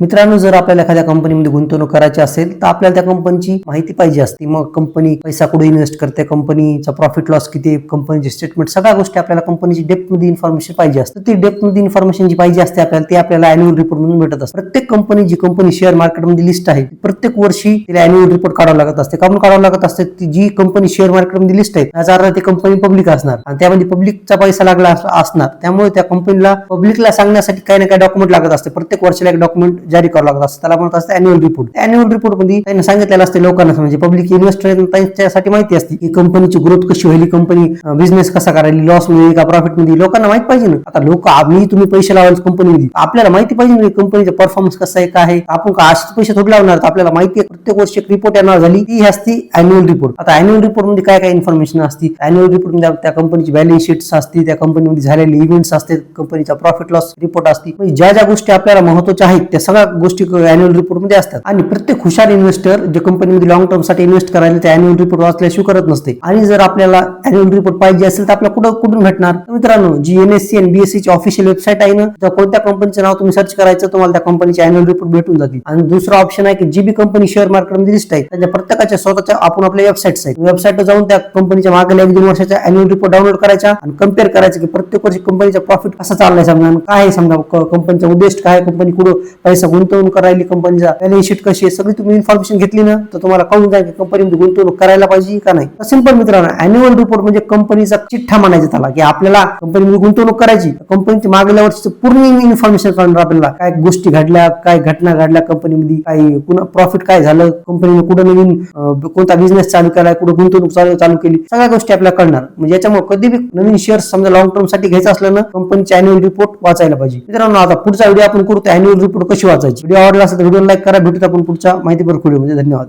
मित्रांनो जर आपल्याला एखाद्या कंपनीमध्ये गुंतवणूक करायची असेल तर आपल्याला त्या कंपनीची माहिती पाहिजे असते. मग कंपनी पैसा कुठे इन्व्हेस्ट करते कंपनीचा प्रॉफिट लॉस किती कंपनीचे स्टेटमेंट सगळ्या गोष्टी आपल्याला कंपनीची डेप्थमध्ये इन्फॉर्मेशन पाहिजे असते. ती डेप्थमध्ये इन्फॉर्मेशन जी पाहिजे असते आपल्याला ती आपल्याला अॅन्युअल रिपोर्ट म्हणून भेटत असते. प्रत्येक कंपनी जी कंपनी शेअर मार्केटमध्ये लिस्ट आहे प्रत्येक वर्षी तिला अॅन्युअल रिपोर्ट काढावं लागत असते. काढून काढावं लागत असते ती जी कंपनी शेअर मार्केटमध्ये लिस्ट आहे त्याचा अर्थ ती कंपनी पब्लिक असणार. आणि त्यामध्ये पब्लिकचा पैसा लागला असणार. त्यामुळे त्या कंपनीला पब्लिकला सांगण्यासाठी काही ना काही डॉक्युमेंट लागत असते. प्रत्येक वर्षाला एक डॉक्युमेंट जारी करावं लागत असतं. त्याला म्हणत असतं अॅन्युअल रिपोर्ट अॅन्युअल रिपोर्टमध्ये त्यांनी सांगितलेलं असते लोकांना म्हणजे पब्लिक इन्व्हेस्टर त्यांच्यासाठी माहिती असते की कंपनीची ग्रोथ कशी होईल कंपनी बिझनेस कसा करायला लॉसमध्ये का प्रॉफिटमध्ये लोकांना माहिती पाहिजे ना. आता लोक आम्ही तुम्ही पैसे लावाल कंपनीमध्ये आपल्याला माहिती पाहिजे ना कंपनीचा परफॉर्मन्स कसा आहे काय आहे. आपण का आज पैसे थोडे लावणार आपल्याला माहिती आहे प्रत्येक वर्षी एक रिपोर्ट येणार झाली ती असती अॅन्युअल रिपोर्ट आता अॅन्युअल रिपोर्टमध्ये काय काय इन्फॉर्मेशन असते? अॅन्युअल रिपोर्टमध्ये त्या कंपनीची बॅलन्स शीट्स असते त्या कंपनीमध्ये झालेले इव्हेंट्स असते कंपनीचा प्रॉफिट लॉस रिपोर्ट असते. ज्या ज्या गोष्टी आपल्याला महत्त्वाच्या आहेत त्या सगळ्या गोष्टी अॅन्युअल रिपोर्टमध्ये असतात. आणि प्रत्येक हुशार इन्व्हेस्टर जे कंपनीमध्ये लॉंग टर्मसाठी इन्व्हेस्ट करायला ते अॅन्युअल रिपोर्ट वाचल्याशिवाय करत नसते. आणि जर आपल्याला अॅन्युअल रिपोर्ट पाहिजे असेल तर आपल्याला कुठं कुठून भेटणार? मित्रांनो जी एनएससी आणि बीएससी ची ऑफिशियल वेबसाईट आहे ना त्या कोणत्या कंपनीचं नाव तुम्ही सर्च करायचं तुम्हाला त्या कंपनीचे अॅन्युअल रिपोर्ट भेटून जातील. आणि दुसरा ऑप्शन आहे की जी बी कंपनी शेअर मार्केटमध्ये लिस्ट आहे त्यांच्या प्रत्येकाच्या स्वतःच्या आपण आपल्या वेबसाईट्स आहेत. वेबसाईटवर जाऊन त्या कंपनीच्या मागल्या एक दोन वर्षाच्या अॅन्युअल रिपोर्ट डाउनलोड करायचा आणि कंपेअर करायचं की प्रत्येक वर्षी कंपनीचा प्रॉफिट कसा चाललाय समजा काय समजा कंपनीचा उद्देश काय कंपनी कुठं पैसा गुंतवणूक करायली कंपनीचा बॅलन्स शीट कशी आहे सगळी तुम्ही इन्फॉर्मेशन घेतली ना तर तुम्हाला कळून जाईल की कंपनीमध्ये गुंतवणूक करायला पाहिजे का नाही? सिंपल मित्रांनो अॅन्युअल रिपोर्ट म्हणजे कंपनीचा चिठ्ठा म्हणायचा त्याला की आपल्याला कंपनीमध्ये गुंतवणूक करायची कंपनीची मागल्या वर्षी पूर्ण इन्फॉर्मेशन करणार आपल्याला. काय गोष्टी घडल्या काय घटना घडल्या कंपनीमध्ये काय पुन्हा प्रॉफिट काय झालं कंपनीने कुठं नवीन कोणता बिझनेस चालू केला कुठं गुंतवणूक चालू चालू केली सगळ्या गोष्टी आपल्याला कळणार. म्हणजे याच्यामुळे कधी बी नवीन शेअर्स समजा लॉंग टर्मसाठी घ्यायचं असलं ना कंपनीचे अॅन्युअल रिपोर्ट वाचायला पाहिजे. मित्रांनो आता पुढचा व्हिडिओ आपण करतो अॅन्युअल रिपोर्ट कशी वाचायची. व्हिडिओ आवडला असेल तर व्हिडिओ लाईक करा. भेटूत आपण पुढच्या माहितीपर व्हिडिओ म्हणजे धन्यवाद.